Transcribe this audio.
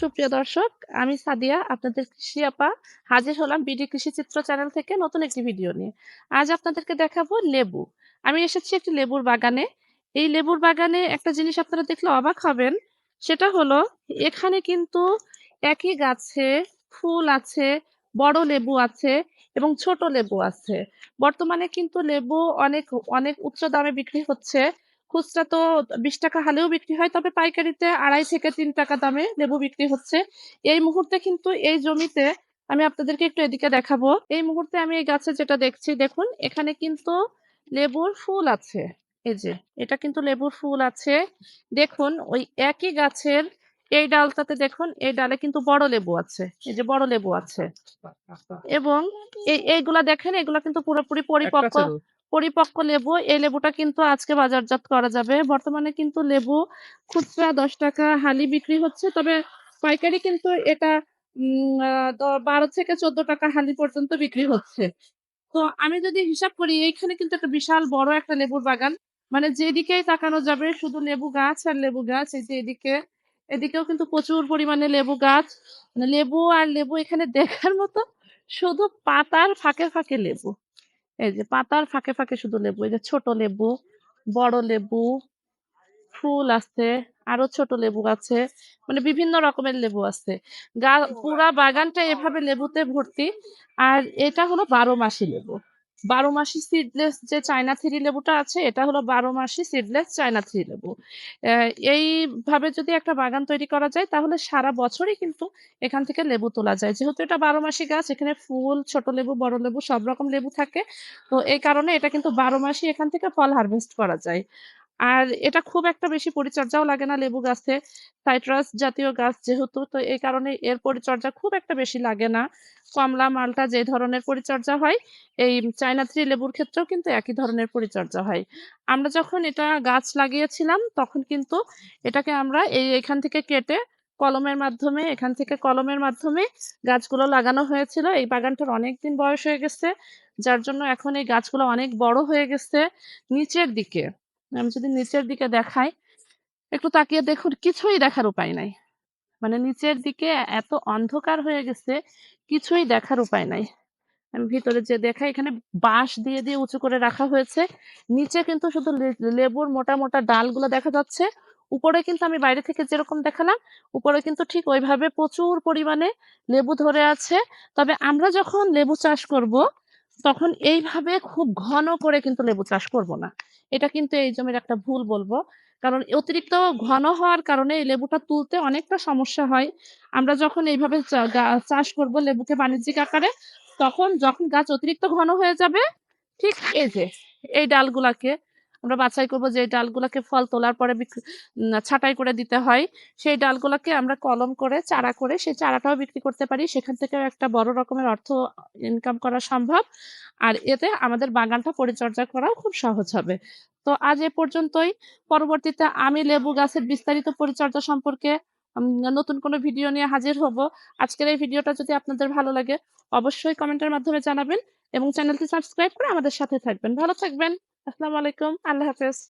সুপ্রিয় দর্শক, আমি সাদিয়া, আপনাদের কৃষি আপা। হাজির হলাম বিডি কৃষি চিত্র চ্যানেল থেকে নতুন একটি ভিডিও নিয়ে। আজ আপনাদেরকে দেখাবো লেবু। আমি এসেছি একটি লেবুর বাগানে। এই লেবুর বাগানে একটা জিনিস আপনারা দেখলে অবাক হবেন, সেটা হলো এখানে কিন্তু একই গাছে ফুল আছে, বড় লেবু আছে এবং ছোট লেবু আছে। বর্তমানে কিন্তু লেবু অনেক অনেক উচ্চ দামে বিক্রি হচ্ছে। খুচরা তো বিশ টাকা হালেও বিক্রি হয় তবে পাইকারিতে আড়াই থেকে তিন টাকা দামে লেবু বিক্রি হচ্ছে। এই মুহূর্তে কিন্তু এই জমিতে আমি আপনাদেরকে একটু এদিকে দেখাবো। এই মুহূর্তে আমি এই গাছে যেটা দেখছি দেখুন এখানে কিন্তু লেবুর ফুল আছে। এই যে এটা কিন্তু লেবুর ফুল আছে। দেখুন ওই একই গাছের এই ডালটাতে দেখুন এই ডালে কিন্তু বড় লেবু আছে। এই যে বড় লেবু আছে। এবং এই এইগুলা দেখেন এগুলা কিন্তু পুরোপুরি পরিপক্ক পরিপক্ক লেবু, এই লেবুটা কিন্তু আজকে বাজারজাত করা যাবে। বর্তমানে কিন্তু লেবু খুচরা দশ টাকা, হালি বিক্রি হচ্ছে। তবে পাইকারি কিন্তু এটা বারো থেকে চোদ্দ টাকা হালি পর্যন্ত বিক্রি হচ্ছে। তো আমি যদি হিসাব করি, এইখানে কিন্তু একটা বিশাল বড় একটা লেবুর বাগান। মানে যেদিকেই তাকানো যাবে, শুধু লেবু গাছ আর লেবু গাছ, এই যে এদিকে, এদিকেও কিন্তু প্রচুর পরিমাণে লেবু গাছ। মানে লেবু আর লেবু এখানে দেখার মতো শুধু পাতার ফাঁকে ফাঁকে লেবু। এই যে পাতার ফাঁকে ফাঁকে শুধু লেবু, এই যে ছোট লেবু, বড় লেবু, ফুল আছে, আরও ছোট লেবু আছে মানে বিভিন্ন রকমের লেবু আছে। গা, পুরা বাগানটা এভাবে লেবুতে ভর্তি। আর এটা হলো বারো মাসি লেবু। বারো মাসি সিডলেস যে চায়না থ্রি লেবুটা আছে, এটা হলো বারো মাসি সিডলেস চায়না থ্রি লেবু। এইভাবে যদি একটা বাগান তৈরি করা যায়, তাহলে সারা বছরই কিন্তু এখান থেকে লেবু তোলা যায়। যেহেতু এটা বারো মাসি গাছ, এখানে ফুল, ছোট লেবু, বড় লেবু, সব রকম লেবু থাকে। তো এই কারণে এটা কিন্তু বারো মাসি এখান থেকে ফল হারভেস্ট করা যায়। আর এটা খুব একটা বেশি পরিচর্যাও লাগে না লেবু গাছে। সাইট্রাস জাতীয় গাছ যেহেতু, তো এই কারণে এর পরিচর্যা খুব একটা বেশি লাগে না। কমলা, মালটা যে ধরনের পরিচর্যা হয়, এই চায়না থ্রি লেবুর ক্ষেত্রেও কিন্তু একই ধরনের পরিচর্যা হয়। আমরা যখন এটা গাছ লাগিয়েছিলাম, তখন কিন্তু এটাকে আমরা এই এখান থেকে কেটে কলমের মাধ্যমে, এখান থেকে কলমের মাধ্যমে গাছগুলো লাগানো হয়েছিল। এই বাগানটার অনেক দিন বয়স হয়ে গেছে, যার জন্য এখন এই গাছগুলো অনেক বড় হয়ে গেছে, নিচের দিকে। আমি যদি নিচের দিকে দেখাই, একটু তাকিয়ে দেখুন কিছুই দেখার উপায় নাই। মানে নিচের দিকে এত অন্ধকার হয়ে গেছে, কিছুই দেখার উপায় নাই। আমি ভিতরে যে দেখাই, এখানে বাঁশ দিয়ে দিয়ে উঁচু করে রাখা হয়েছে। নিচে কিন্তু শুধু লেবুর মোটা মোটা ডালগুলো দেখা যাচ্ছে। উপরে কিন্তু আমি বাইরে থেকে যেরকম দেখালাম, উপরে কিন্তু ঠিক ওইভাবে প্রচুর পরিমাণে লেবু ধরে আছে। তবে আমরা যখন লেবু চাষ করব তখন এইভাবে খুব ঘন করে কিন্তু লেবু চাষ করব না। এটা কিন্তু এই জমির একটা ভুল বলব। কারণ অতিরিক্ত ঘন হওয়ার কারণে এই লেবুটা তুলতে অনেকটা সমস্যা হয়। আমরা যখন এইভাবে চাষ করব লেবুকে বাণিজ্যিক আকারে, তখন যখন গাছ অতিরিক্ত ঘন হয়ে যাবে, ঠিক এই যে, এই ডালগুলাকে আমরা বাছাই করব যে ডালগুলোকে ফল তোলার পরে ছাঁটাই করে দিতে হয়। সেই ডালগুলোকে আমরা কলম করে, চারা করে, সেই চারাটাও বিক্রি করতে পারি। সেখান থেকেও একটা বড় রকমের অর্থ ইনকাম করা সম্ভব। আর এতে আমাদের বাগানটা পরিচর্যা করাও খুব সহজ হবে। তো আজ এ পর্যন্তই। পরবর্তীতে আমি লেবু গাছের বিস্তারিত পরিচর্যা সম্পর্কে নতুন কোনো ভিডিও নিয়ে হাজির হব। আজকের এই ভিডিওটা যদি আপনাদের ভালো লাগে, অবশ্যই কমেন্টের মাধ্যমে জানাবেন এবং চ্যানেলটি সাবস্ক্রাইব করে আমাদের সাথে থাকবেন। ভালো থাকবেন। Assalamu alaikum. Allah Hafiz.